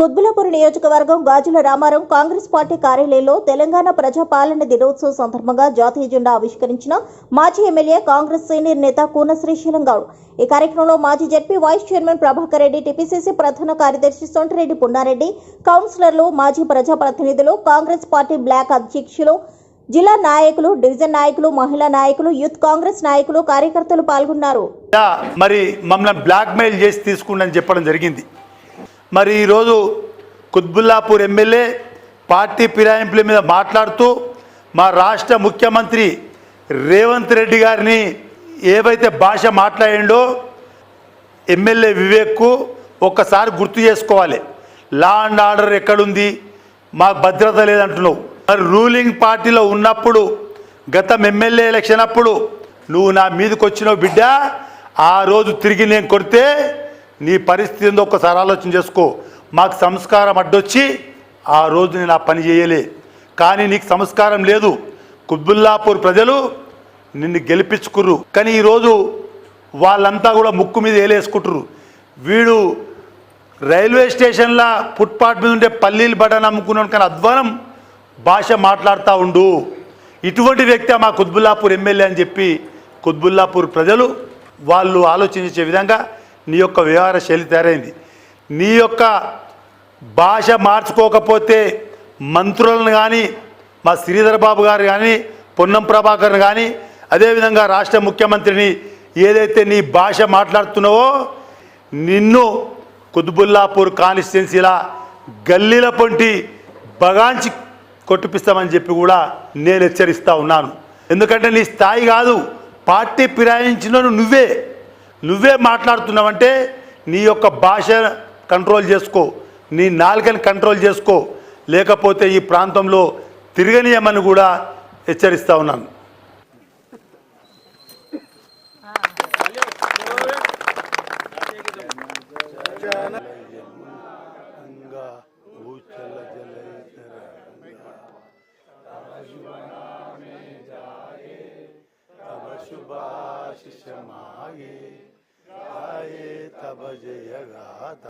కుత్బులాపూర్ నియోజకవర్గం గాజుల రామారం కాంగ్రెస్ పార్టీ కార్యాలయంలో తెలంగాణ ప్రజాపాలన దినోత్సవం సందర్భంగా జాతీయ జెండా ఆవిష్కరించిన మాజీ ఎమ్మెల్యే కాంగ్రెస్ సీనియర్ నేత కూన శ్రీశైలం గౌడ్. ఈ కార్యక్రమంలో మాజీ ZP vice chairman Prabhakar Reddy TPCC ప్రధాన కార్యదర్శి సొంటిరెడ్డి పున్నారెడ్డి కౌన్సిలర్లు మాజీ ప్రజాప్రతినిధులు కాంగ్రెస్ పార్టీ బ్లాక్ అధ్యక్షులు జిల్లా నాయకులు డివిజన్ నాయకులు మహిళా నాయకులు యూత్ కాంగ్రెస్ నాయకులు కార్యకర్తలు పాల్గొన్నారు. మరి మమ్మల్ని బ్లాక్మెయిల్ చేసి తీసుకుండని చెప్పడం జరిగింది. మరి ఈరోజు కుత్బుల్లాపూర్ ఎమ్మెల్యే పార్టీ ఫిరాయింపుల మీద మాట్లాడుతూ మా రాష్ట్ర ముఖ్యమంత్రి రేవంత్ రెడ్డి గారిని ఏవైతే భాష మాట్లాడిండో ఎమ్మెల్యే వివేక్కు ఒక్కసారి గుర్తు చేసుకోవాలి. లా అండ్ ఆర్డర్ ఎక్కడుంది? మాకు భద్రత లేదంటున్నావు. మరి రూలింగ్ పార్టీలో ఉన్నప్పుడు గతం ఎమ్మెల్యే ఎలక్షన్ అప్పుడు నువ్వు నా మీదకి వచ్చినావు బిడ్డ ఆ రోజు తిరిగి నేను కొడితే నీ పరిస్థితి ఏందో ఒక్కసారి ఆలోచన చేసుకో. మాకు సంస్కారం అడ్డొచ్చి ఆ రోజు నేను ఆ పని చేయలే. కానీ నీకు సంస్కారం లేదు. కుబుల్లాపూర్ ప్రజలు నిన్ను గెలిపించుకుర్రు. కానీ ఈరోజు వాళ్ళంతా కూడా ముక్కు మీద వేలేసుకుంటురు వీడు రైల్వే స్టేషన్ల ఫుట్పాత్ మీద ఉండే పల్లీలు బటన్ అమ్ముకున్నాను కానీ అధ్వానం భాష మాట్లాడుతూ ఉండు. ఇటువంటి వ్యక్తి మా కుత్బుల్లాపూర్ ఎమ్మెల్యే అని చెప్పి కుత్బుల్లాపూర్ ప్రజలు వాళ్ళు ఆలోచించే విధంగా నీ యొక్క వ్యవహార శైలి తయారైంది. నీ యొక్క భాష మార్చుకోకపోతే మంత్రులను కానీ మా శ్రీధర్ బాబు గారు కానీ పొన్నం ప్రభాకర్ కానీ అదేవిధంగా రాష్ట్ర ముఖ్యమంత్రిని ఏదైతే నీ భాష మాట్లాడుతున్నావో నిన్ను కుతుబుల్లాపూర్ కాన్స్టిట్యున్సీలా గల్లీల పొంటి బగాంచి కొట్టిపిస్తామని చెప్పి కూడా నేను హెచ్చరిస్తూ ఉన్నాను. ఎందుకంటే నీ స్థాయి కాదు పార్టీ ఫిరాయించిన నువ్వే. నువ్వే మాట్లాడుతున్నావంటే నీ యొక్క భాష కంట్రోల్ చేసుకో నీ నాలుకని కంట్రోల్ చేసుకో. లేకపోతే ఈ ప్రాంతంలో తిరగనీయమని కూడా హెచ్చరిస్తా ఉన్నాను. माये गाये तब जय गाता